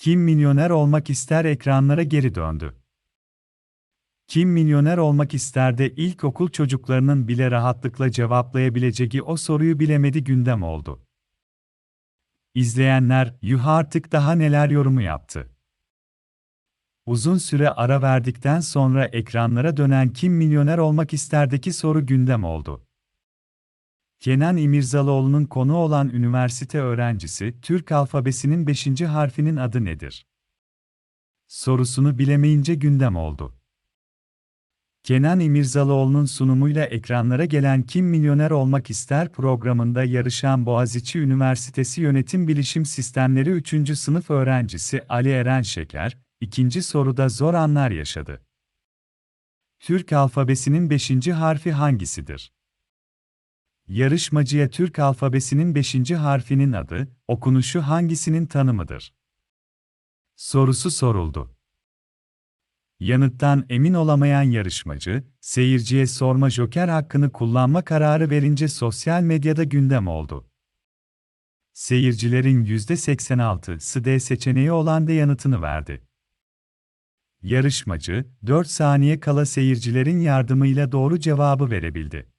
Kim milyoner olmak ister ekranlara geri döndü. Kim milyoner olmak ister de ilkokul çocuklarının bile rahatlıkla cevaplayabileceği o soruyu bilemedi gündem oldu. İzleyenler, yuh artık daha neler yorumu yaptı. Uzun süre ara verdikten sonra ekranlara dönen Kim Milyoner Olmak ister'deki soru gündem oldu. Kenan İmirzalıoğlu'nun konu olan üniversite öğrencisi, Türk alfabesinin 5. harfinin adı nedir? Sorusunu bilemeyince gündem oldu. Kenan İmirzalıoğlu'nun sunumuyla ekranlara gelen Kim Milyoner Olmak İster programında yarışan Boğaziçi Üniversitesi Yönetim Bilişim Sistemleri 3. sınıf öğrencisi Ali Eren Şeker, ikinci soruda zor anlar yaşadı. Türk alfabesinin 5. harfi hangisidir? Yarışmacıya Türk alfabesinin 5. harfinin adı, okunuşu hangisinin tanımıdır? Sorusu soruldu. Yanıttan emin olamayan yarışmacı, seyirciye sorma joker hakkını kullanma kararı verince sosyal medyada gündem oldu. Seyircilerin %86'sı D seçeneği olan D yanıtını verdi. Yarışmacı, 4 saniye kala seyircilerin yardımıyla doğru cevabı verebildi.